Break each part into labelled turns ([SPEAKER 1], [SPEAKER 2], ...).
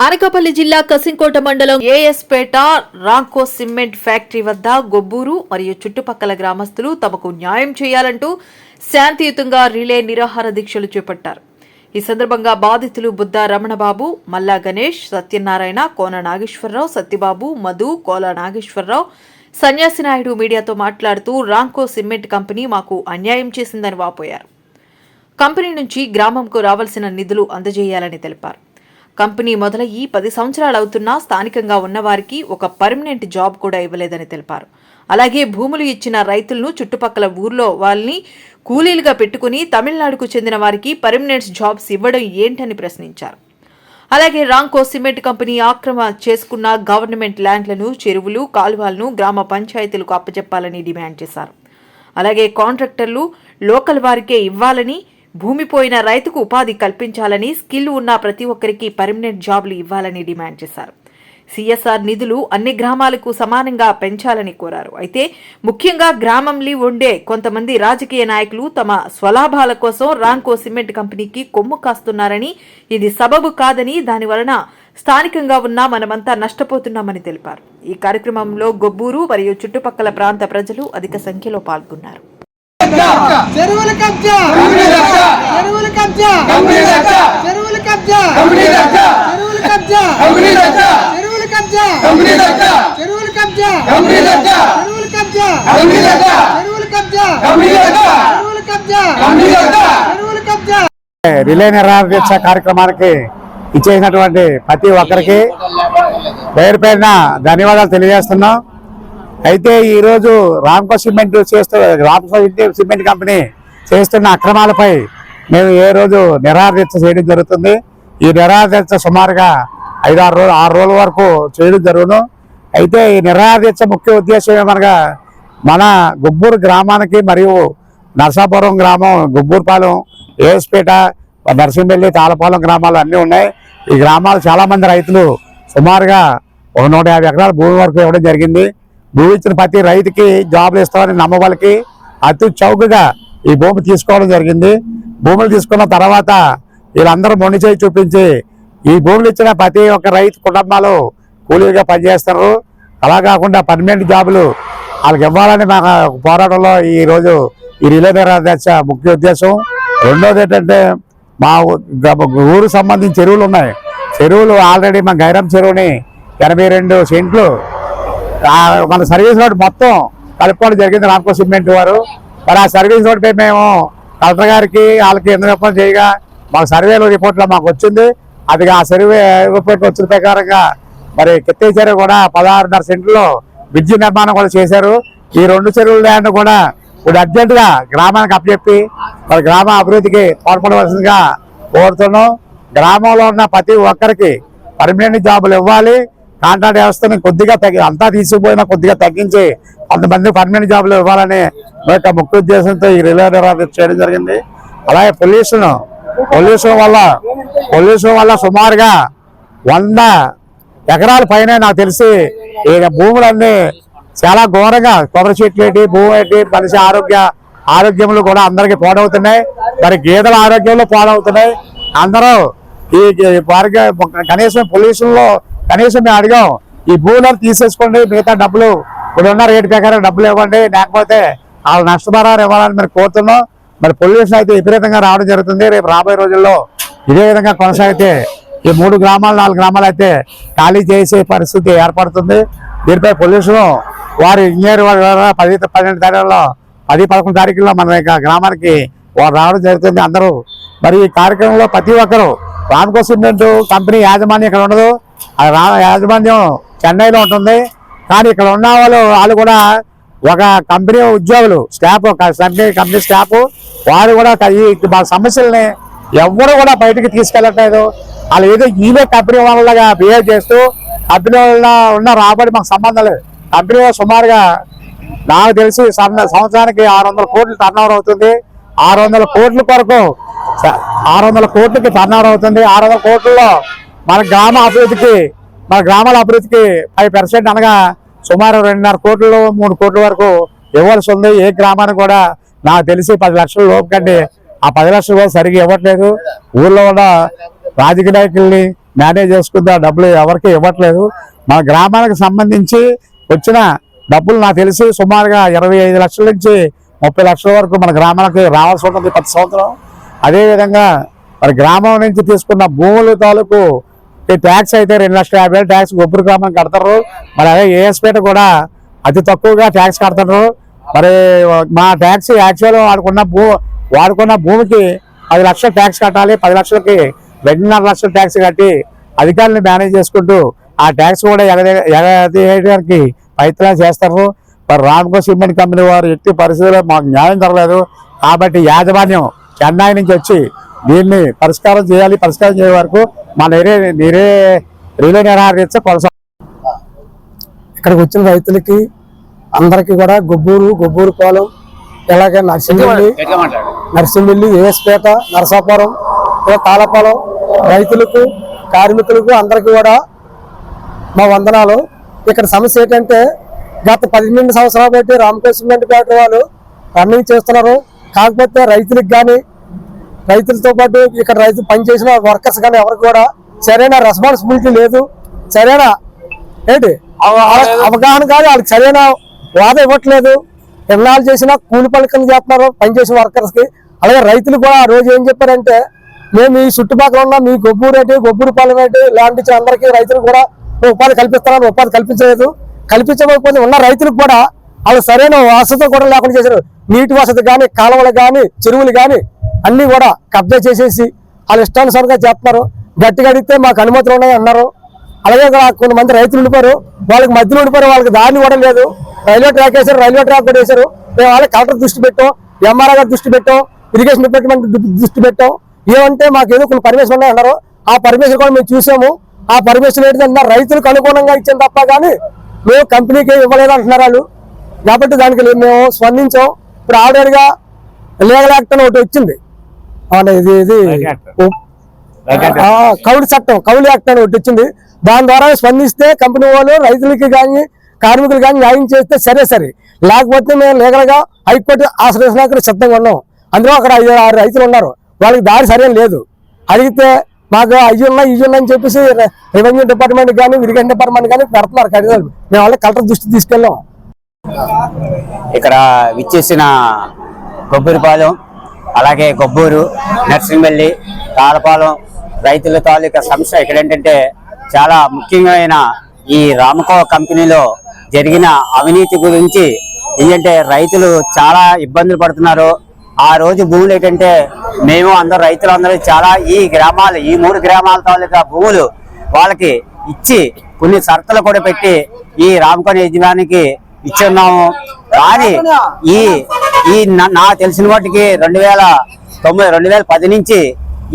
[SPEAKER 1] అనకాపల్లి జిల్లా కసింకోట మండలం AS Peta Ramco cement factory వద్ద గొబ్బూరు మరియు చుట్టుపక్కల గ్రామస్తులు తమకు న్యాయం చేయాలంటూ శాంతియుతంగా రిలే నిరాహార దీక్షలు చేపట్టారు. ఈ సందర్భంగా బాధితులు బుద్ధ రమణబాబు మల్లా గణేష్ సత్యనారాయణ కోన నాగేశ్వరరావు సత్యబాబు మధు కోల నాగేశ్వరరావు సన్యాసి నాయుడు మీడియాతో మాట్లాడుతూ రాంకో సిమెంట్ కంపెనీ మాకు అన్యాయం చేసిందని వాపోయారు. కంపెనీ నుంచి గ్రామంకు రావాల్సిన నిధులు అందజేయాలని తెలిపారు. కంపెనీ మొదలయ్యి పది సంవత్సరాలు అవుతున్నా స్థానికంగా ఉన్నవారికి ఒక పర్మనెంట్ జాబ్ కూడా ఇవ్వలేదని తెలిపారు. అలాగే భూములు ఇచ్చిన రైతులను చుట్టుపక్కల ఊర్లో వాళ్ళని కూలీలుగా పెట్టుకుని తమిళనాడుకు చెందిన వారికి పర్మనెంట్ జాబ్స్ ఇవ్వడం ఏంటని ప్రశ్నించారు. అలాగే రాంకో సిమెంట్ కంపెనీ ఆక్రమ చేసుకున్న గవర్నమెంట్ ల్యాండ్లను చెరువులు కాలువలను గ్రామ పంచాయతీలకు అప్పచెప్పాలని డిమాండ్ చేశారు. అలాగే కాంట్రాక్టర్లు లోకల్ వారికే ఇవ్వాలని భూమి పోయిన రైతుకు ఉపాధి కల్పించాలని స్కిల్ ఉన్న ప్రతి ఒక్కరికి పర్మనెంట్ జాబ్లు ఇవ్వాలని డిమాండ్ చేశారు. సిఎస్ఆర్ నిధులు అన్ని గ్రామాలకు సమానంగా పెంచాలని కోరారు. అయితే ముఖ్యంగా గ్రామంలో ఉండే కొంతమంది రాజకీయ నాయకులు తమ స్వలాభాల కోసం రాంకో సిమెంట్ కంపెనీకి కొమ్ము కాస్తున్నారని ఇది సబబు కాదని దాని వలన స్థానికంగా ఉన్న మనమంతా నష్టపోతున్నామని తెలిపారు. ఈ కార్యక్రమంలో గొబ్బూరు మరియు చుట్టుపక్కల ప్రాంత ప్రజలు అధిక సంఖ్యలో పాల్గొన్నారు.
[SPEAKER 2] చెరువుల కబ్జా! చెరువుల కబ్జా! చెరువుల కబ్జా! చెరువుల కబ్జా! చెరువుల కబ్జా! చెరువుల కబ్జా! చెరువుల కబ్జా! చెరువుల కబ్జా! చెరువుల కబ్జా! చెరువుల కబ్జా!
[SPEAKER 3] రిలే నిరాదీక్ష కార్యక్రమానికి ఇచ్చేసినటువంటి ప్రతి ఒక్కరికి పేరు పేరున ధన్యవాదాలు తెలియజేస్తున్నాం. అయితే ఈరోజు రామ్కో సిమెంట్ చేస్తూ రామ్కో సిమెంట్ కంపెనీ చేస్తున్న అక్రమాలపై మేము ఏ రోజు నిరాదీక్ష చేయడం జరుగుతుంది. ఈ నిరాదీక్ష సుమారుగా ఐదు ఆరు రోజులు ఆరు రోజుల వరకు చేయడం జరుగును. అయితే ఈ నిరాదీక్ష ముఖ్య ఉద్దేశం ఏమనగా మన గుబ్బూరు గ్రామానికి మరియు నర్సాపురం గ్రామం గుబ్బూరుపాలెం ఏఎస్పేట నరసింహల్లి తాళపాలెం గ్రామాలు అన్నీ ఉన్నాయి. ఈ గ్రామాలు చాలామంది రైతులు సుమారుగా ఒక నూట యాభై ఎకరాల భూమి వరకు ఇవ్వడం జరిగింది. భూమి ఇచ్చిన ప్రతి రైతుకి జాబులు ఇస్తామని నమ్మవాళ్ళకి అతి చౌకగా ఈ భూమి తీసుకోవడం జరిగింది. భూములు తీసుకున్న తర్వాత వీళ్ళందరూ మొండి చేయి చూపించి ఈ భూములు ఇచ్చిన ప్రతి ఒక్క రైతు కుటుంబాలు కూలీలుగా పనిచేస్తారు. అలా కాకుండా పర్మనెంట్ జాబులు వాళ్ళకి ఇవ్వాలని మా పోరాటంలో ఈ రోజు ఈ రిలే దర్శ ముఖ్య ఉద్దేశం. రెండోది ఏంటంటే మా ఊరు సంబంధించిన చెరువులు ఉన్నాయి. చెరువులు ఆల్రెడీ మా గైరం చెరువుని ఎనభై రెండు సెంట్లు మన సర్వీస్ రోడ్ మొత్తం కలుపుకోవడం జరిగింది రామ్కో సిమెంట్ వారు. మరి ఆ సర్వీస్ తోటి మేము కలెక్టర్ గారికి వాళ్ళకి ఎందుకు చెప్పడం చేయగా మాకు సర్వేలో రిపోర్ట్లో మాకు వచ్చింది. అది ఆ సర్వే రిపోర్ట్ వచ్చిన ప్రకారంగా మరి కిత్తే చెరువు కూడా పదహారున్నర సెంట్లో బ్రిడ్జి నిర్మాణం కూడా చేశారు. ఈ రెండు చెరువుల ల్యాండ్ కూడా ఇప్పుడు అర్జెంటుగా గ్రామానికి అప్పచెప్పి మరి గ్రామ అభివృద్ధికి తోడ్పడవలసిందిగా కోరుతున్నాం. గ్రామంలో ఉన్న ప్రతి ఒక్కరికి పర్మనెంట్ జాబులు ఇవ్వాలి. కాంట్రాక్ట్ వ్యవస్థని కొద్దిగా తగ్గి అంతా తీసుకుపోయినా కొద్దిగా తగ్గించి కొంతమంది పర్మనెంట్ జాబ్లు ఇవ్వాలని యొక్క ముఖ్య ఉద్దేశంతో ఈ రిలే చేయడం జరిగింది. అలాగే పొల్యూషన్ పొల్యూషన్ వల్ల పొల్యూషన్ వల్ల సుమారుగా వంద ఎకరాల పైన నాకు తెలిసి ఈ భూములన్నీ చాలా ఘోరంగా కొబ్బరి చెట్లు ఏంటి భూమి ఏంటి మనిషి ఆరోగ్య ఆరోగ్యములు కూడా అందరికి పాడవుతున్నాయి. మరి గేదెల ఆరోగ్యంలో పాడవుతున్నాయి. అందరూ ఈ కనీసం పొల్యూషన్లో కనీసం మేము అడిగాం ఈ భూములను తీసేసుకోండి మిగతా డబ్బులు ఇప్పుడు ఉన్న రేటు ప్రకారం డబ్బులు ఇవ్వండి లేకపోతే వాళ్ళ నష్టపరాలు ఇవ్వాలని మరి కోరుతున్నాం. మరి పొల్యూషన్ అయితే విపరీతంగా రావడం జరుగుతుంది. రేపు రాబోయే రోజుల్లో ఇదే విధంగా కొనసాగితే ఈ మూడు గ్రామాలు నాలుగు గ్రామాలు అయితే ఖాళీ చేసే పరిస్థితి ఏర్పడుతుంది. దీనిపై పొల్యూషన్ వారు ఇంజనీర్ వారి పది పన్నెండు తారీఖుల్లో పది పదకొండు తారీఖుల్లో మన గ్రామానికి వారు రావడం జరుగుతుంది. అందరూ మరి ఈ కార్యక్రమంలో ప్రతి ఒక్కరు రామ్కో సిమెంట్ కంపెనీ యాజమాన్యం ఇక్కడ ఉండదు. రా యాజమాన్యం చెన్నైలో ఉంటుంది. కానీ ఇక్కడ ఉన్న వాళ్ళు వాళ్ళు కూడా ఒక కంపెనీ ఉద్యోగులు స్టాఫ్ కంపెనీ కంపెనీ స్టాఫ్. వారు కూడా ఈ మా సమస్యల్ని ఎవరు కూడా బయటకు తీసుకెళ్ళట్లేదు. వాళ్ళు ఏదో ఈవే కంపెనీ వాళ్ళగా బిహేవ్ చేస్తూ కంపెనీ వల్ల ఉన్న రాబడి మాకు సంబంధం లేదు. కంపెనీ సుమారుగా నాకు తెలిసి సంవత్సరానికి ఆరు వందల కోట్లు టర్నవర్ అవుతుంది. ఆరు వందల కోట్ల కొరకు ఆరు వందల కోట్లకి టర్న్ అవుతుంది. ఆరు వందల కోట్లలో మన గ్రామ అభివృద్ధికి మన గ్రామాల అభివృద్ధికి ఫైవ్ పర్సెంట్ అనగా సుమారు రెండున్నర కోట్లు మూడు కోట్ల వరకు ఇవ్వాల్సి ఉంది. ఏ గ్రామానికి కూడా నాకు తెలిసి పది లక్షల లోపు కంటే ఆ పది లక్షలు కూడా సరిగ్గా ఇవ్వట్లేదు. ఊర్లో ఉన్న రాజకీయ నాయకుల్ని మేనేజ్ చేసుకుంటే ఆ డబ్బులు ఎవరికి ఇవ్వట్లేదు. మన గ్రామానికి సంబంధించి వచ్చిన డబ్బులు నాకు తెలిసి సుమారుగా ఇరవై ఐదు లక్షల నుంచి ముప్పై లక్షల వరకు మన గ్రామానికి రావాల్సి ఉంటుంది ప్రతి సంవత్సరం. అదేవిధంగా మరి గ్రామం నుంచి తీసుకున్న భూముల తాలూకు ఈ ట్యాక్స్ అయితే రెండు లక్షల యాభై వేలు ట్యాక్స్ గొప్పరు గ్రామం కడతారు. మరి అదే ఏఎస్పేట కూడా అతి తక్కువగా ట్యాక్స్ కడతారు. మరి మా ట్యాక్స్ యాక్చువల్ వాడుకున్న భూ వాడుకున్న భూమికి పది లక్షల ట్యాక్స్ కట్టాలి. పది లక్షలకి రెండున్నర లక్షల ట్యాక్స్ కట్టి అధికారులను మేనేజ్ చేసుకుంటూ ఆ ట్యాక్స్ కూడా ఎగదే- ప్రయత్నాలు చేస్తారు. మరి రామ్కో సిమెంట్ కంపెనీ వారు ఎట్టి పరిస్థితుల్లో మాకు న్యాయం జరగలేదు. కాబట్టి యాజమాన్యం చెన్నై నుంచి వచ్చి దీన్ని పరిష్కారం చేయాలి పరిష్కారం చేసే వరకు మా నిరే నిరే రిలే నిరాకరించ కొనసాగు
[SPEAKER 2] ఇక్కడికి వచ్చిన రైతులకి అందరికీ కూడా గొబ్బూరు గొబ్బూరు పాలెం ఇలాగే నర్సింగిల్లి నర్సింగిల్లి ఏఎస్పేట నరసాపురం ఇలా తాళపాలెం రైతులకు కార్మికులకు అందరికీ కూడా మా వందనాలు. ఇక్కడ సమస్య ఏంటంటే గత పన్నెండు సంవత్సరాలు బట్టి రామకృష్ణ ఫ్యాక్టరీ వాళ్ళు రన్నింగ్ చేస్తున్నారు. కాకపోతే రైతులకు కానీ రైతులతో పాటు ఇక్కడ రైతు పనిచేసిన వర్కర్స్ కానీ ఎవరికి కూడా సరైన రెస్పాన్సిబిలిటీ లేదు. సరైన ఏంటి? అవ- అవ- అవగాహన కాదు. వాళ్ళకి సరైన వాద ఇవ్వట్లేదు. ఎన్నాళ్ళు చేసినా కూలి పని కింద చేస్తున్నారు పనిచేసిన వర్కర్స్కి. అలాగే రైతులు కూడా ఆ రోజు ఏం చెప్పారంటే మేము ఈ చుట్టుపక్కల ఉన్న మీ గొబ్బూరు ఏంటి గొబ్బూరు పాలెం ఏంటి ఇచ్చిన అందరికీ రైతులకు కూడా ఉపాధి కల్పిస్తున్నాం ఉపాధి కల్పించలేదు. కల్పించకపోతే ఉన్న రైతులకు కూడా వాళ్ళు సరైన వసతి కూడా లేకుండా చేశారు. నీటి వసతి కానీ కాలువలు కానీ చెరువులు కానీ అన్ని కూడా కబ్జా చేసేసి వాళ్ళు ఇష్టానుసారంగా చేస్తున్నారు. గట్టిగా అడిగితే మాకు అనుమతులు ఉన్నాయి అన్నారు. అలాగే కొంతమంది రైతులు ఉండిపోయారు. వాళ్ళకి మధ్యలో ఉండిపోయారు. వాళ్ళకి దారి కూడా లేదు. రైల్వే ట్రాక్ వేశారు రైల్వే ట్రాక్ కూడా వేశారు. మేము వాళ్ళకి కలెక్టర్ దృష్టి పెట్టాం ఎంఆర్ఆర్ గారు దృష్టి పెట్టాం ఇరిగేషన్ డిపార్ట్మెంట్ దృష్టి పెట్టాం. ఏమంటే మాకు ఏదో కొన్ని పర్మిషన్ ఉన్నాయి అన్నారు. ఆ పర్మిషన్ కూడా మేము చూసాము. ఆ పర్మిషన్ ఏంటంటే రైతులకు అనుగుణంగా ఇచ్చాం తప్ప కానీ మేము కంపెనీకి ఇవ్వలేదు అంటున్నారు వాళ్ళు. కాబట్టి దానికి మేము స్పందించాం. ఇప్పుడు ఆల్రెడీగా లీగల్ యాక్ట్ అని ఒకటి వచ్చింది. ఇది ఇది కౌలు చట్టం కౌలు యాక్ట్ అని ఒకటి వచ్చింది. దాని ద్వారా స్పందిస్తే కంపెనీ వాళ్ళు రైతులకి కానీ కార్మికులు కానీ న్యాయం చేస్తే సరే సరే. లేకపోతే మేము లీగల్గా హైకోర్టు ఆశ్రయించడానికి సిద్ధంగా ఉన్నాం. అందులో అక్కడ ఐదు ఆరు రైతులు ఉన్నారు. వాళ్ళకి దారి సరైన లేదు. అడిగితే మాకు అయ్యి ఉన్నాయి ఇవి ఉన్నాయి అని చెప్పేసి రెవెన్యూ డిపార్ట్మెంట్ కానీ ఇరిగేషన్ డిపార్ట్మెంట్ కానీ పెడుతున్నారు కడిదాలు మేము వాళ్ళకి కలెక్టర్ దృష్టి తీసుకెళ్ళాం.
[SPEAKER 4] ఇక్కడ విచ్చేసిన కొబ్బరిపాలెం అలాగే కొబ్బూరు నర్సింగల్లి తాళపాలెం రైతుల తాలూకా సంస్థ ఇక్కడ ఏంటంటే చాలా ముఖ్యమైన ఈ రామకో కంపెనీలో జరిగిన అవినీతి గురించి ఏంటంటే రైతులు చాలా ఇబ్బందులు పడుతున్నారు. ఆ రోజు భూములు ఏంటంటే మేము అందరు రైతులు అందరూ చాలా ఈ గ్రామాలు ఈ మూడు గ్రామాల తాలూకా భూములు వాళ్ళకి ఇచ్చి కొన్ని షరతులు కూడా పెట్టి ఈ రామకోణ యజమానికి ఇచ్చున్నాము. కానీ ఈ ఈ నా- నాకు తెలిసిన వాటికి రెండు వేల తొమ్మిది రెండు వేల పది నుంచి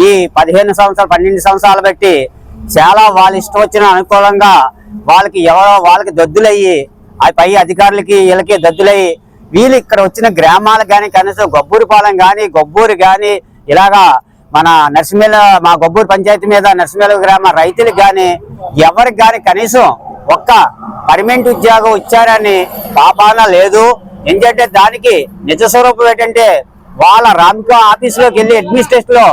[SPEAKER 4] ఈ పదిహేను సంవత్సరాలు పన్నెండు సంవత్సరాలు బట్టి చాలా వాళ్ళ ఇష్టం వచ్చిన అనుకూలంగా వాళ్ళకి ఎవరో వాళ్ళకి దద్దులయ్యి ఆ పై అధికారులకి వీళ్ళకి దద్దులయ్యి వీళ్ళు ఇక్కడ వచ్చిన గ్రామాలకు కానీ కనీసం గొబ్బూరిపాలెం కానీ గొబ్బూరు కానీ ఇలాగా మన నర్సిమేల మా గొబ్బూరు పంచాయతీ మీద నర్సిమేల గ్రామ రైతులకు కానీ ఎవరికి కానీ కనీసం ఒక్క పర్మనెంట్ ఉద్యోగం ఇచ్చారని పాపాన లేదు. ఎందుకంటే దానికి నిజ స్వరూపం ఏంటంటే వాళ్ళ రామ్కో ఆఫీసులోకి వెళ్ళి అడ్మినిస్ట్రేషన్లో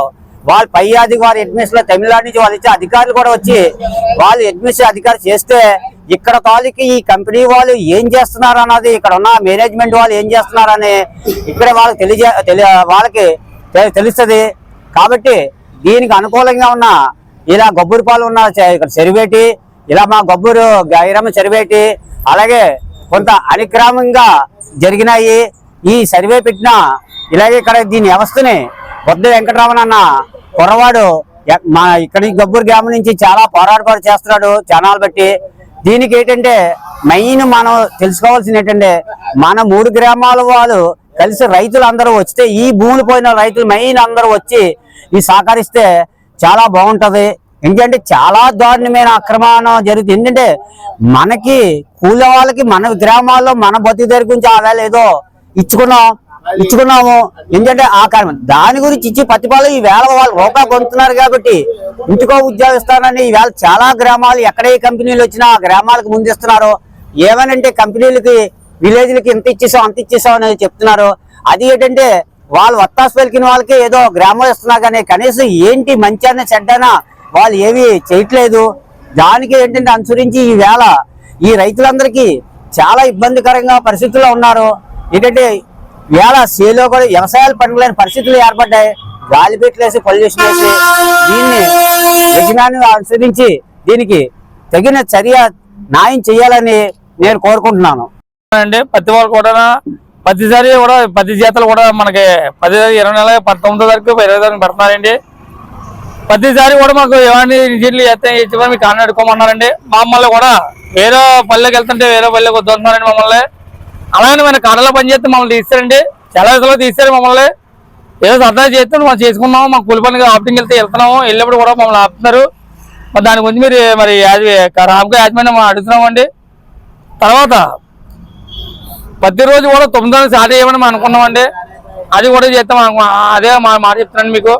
[SPEAKER 4] వాళ్ళ పై అధికారి అడ్మినిస్ట్రేషన్లో తమిళనాడు నుంచి వాళ్ళు ఇచ్చే అధికారులు కూడా వచ్చి వాళ్ళు అడ్మినిస్ట్రేషన్ అధికారి చేస్తే ఇక్కడ తాలూకి ఈ కంపెనీ వాళ్ళు ఏం చేస్తున్నారు అన్నది ఇక్కడ ఉన్న మేనేజ్మెంట్ వాళ్ళు ఏం చేస్తున్నారని ఇక్కడ వాళ్ళకి తెలియజే వాళ్ళకి తెలుస్తుంది. కాబట్టి దీనికి అనుకూలంగా ఉన్న ఇలా గొబ్బరిపాలు ఉన్న ఇక్కడ చెరువేటి ఇలా మా గొబ్బూరు గైరమ్మ చరివేటి అలాగే కొంత అనిక్రమంగా జరిగినాయి. ఈ సర్వే పెట్టిన ఇలాగే ఇక్కడ దీని వ్యవస్థని బొద్ద వెంకటరామన్ అన్న కుర్రవాడు మా ఇక్కడి గబ్బూరు గ్రామం నుంచి చాలా పోరాటపాటు చేస్తున్నాడు జనాలు బట్టి. దీనికి ఏంటంటే మెయిన్ మనం తెలుసుకోవాల్సింది ఏంటంటే మన మూడు గ్రామాల వాళ్ళు కలిసి రైతులు అందరూ వస్తే ఈ భూములు పోయిన రైతులు మెయిన్ అందరూ వచ్చి ఈ సహకరిస్తే చాలా బాగుంటుంది. ఎందుకంటే చాలా దారుణమైన అక్రమణం జరుగుతుంది. ఏంటంటే మనకి కూల వాళ్ళకి మన గ్రామాల్లో మన బతుకు గురించి ఆదా ఏదో ఇచ్చుకున్నాం ఇచ్చుకున్నాము. ఎందుకంటే ఆ కారణం దాని గురించి ఇచ్చి పత్తిపాలు ఈ వేళ వాళ్ళు రూపాయి పొందుతున్నారు కాబట్టి ఇంటికో ఉద్యోగిస్తానని ఈ వేళ చాలా గ్రామాలు ఎక్కడ ఏ కంపెనీలు వచ్చినా ఆ గ్రామాలకు ముందిస్తున్నారు. ఏమనంటే కంపెనీలకి విలేజ్లకి ఇంత ఇచ్చేసాం అంత ఇచ్చేసాం అనేది చెప్తున్నారు. అది ఏంటంటే వాళ్ళు వత్తాసు పలికిన వాళ్ళకి ఏదో గ్రామం ఇస్తున్నారు కానీ కనీసం ఏంటి మంచి అన్న చెడ్డనా వాళ్ళు ఏవి చేయట్లేదు. దానికి ఏంటంటే అనుసరించి ఈ వేళ ఈ రైతులందరికీ చాలా ఇబ్బందికరంగా పరిస్థితుల్లో ఉన్నారు. ఏంటంటే వేళ సేలో కూడా వ్యవసాయాలు పండుగలేని పరిస్థితులు ఏర్పడ్డాయి. గాలి పెట్టలేసి పొల్యూషన్ వేసి దీన్ని యజమాని అనుసరించి దీనికి తగిన చర్య న్యాయం చేయాలని నేను కోరుకుంటున్నాను.
[SPEAKER 5] అండి పత్తి వాళ్ళు కూడా ప్రతిసారి కూడా పత్తి జీతాలు కూడా మనకి పది ఇరవై నెల పంతొమ్మిదో తారీఖు ఇరవై తారీఖు పెడుతున్నారండి. ప్రతిసారి కూడా మాకు ఏమైనా ఇంజనీర్లు చేస్తే ఇచ్చి మీకు కాన్న అడుకోమన్నారండి మమ్మల్ని కూడా వేరే పల్లెకి వెళ్తుంటే వేరే పల్లెకి వద్దన్నారండి మమ్మల్ని. అలాగే మన కాడలో పనిచేస్తే మమ్మల్ని తీస్తారండి. చాలా విధాలు తీస్తారు మమ్మల్ని. ఏదో సరదా చేస్తే మనం చేసుకున్నాము మా కూలి పనికి ఆప్టింగ్ వెళ్తే వెళ్తున్నాము. వెళ్ళినప్పుడు కూడా మమ్మల్ని ఆపుతున్నారు. మరి దాని గురించి మీరు మరి యాజ- రామ్కో యాజమాన్యం అడుగుతున్నామండి. తర్వాత ప్రతిరోజు కూడా తొమ్మిది వందలు స్టార్ట్ చేయమని మనం అనుకున్నామండి. అది కూడా చేస్తాం అదే మా మాట చెప్తున్నాను మీకు.